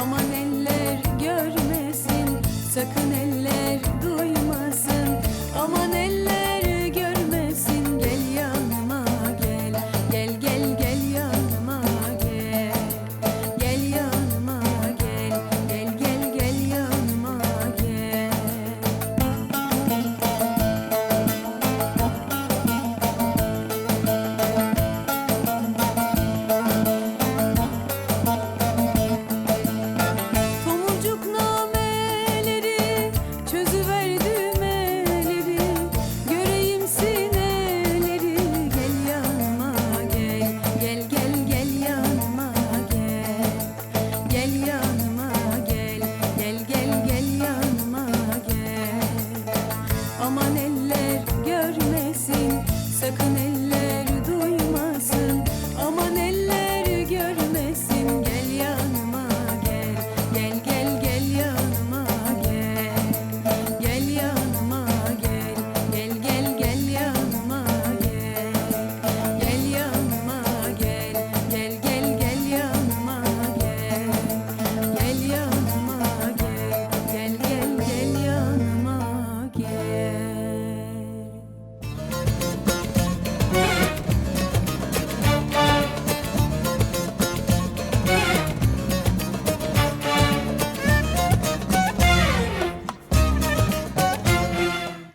aman eller görmesin sakın el Money.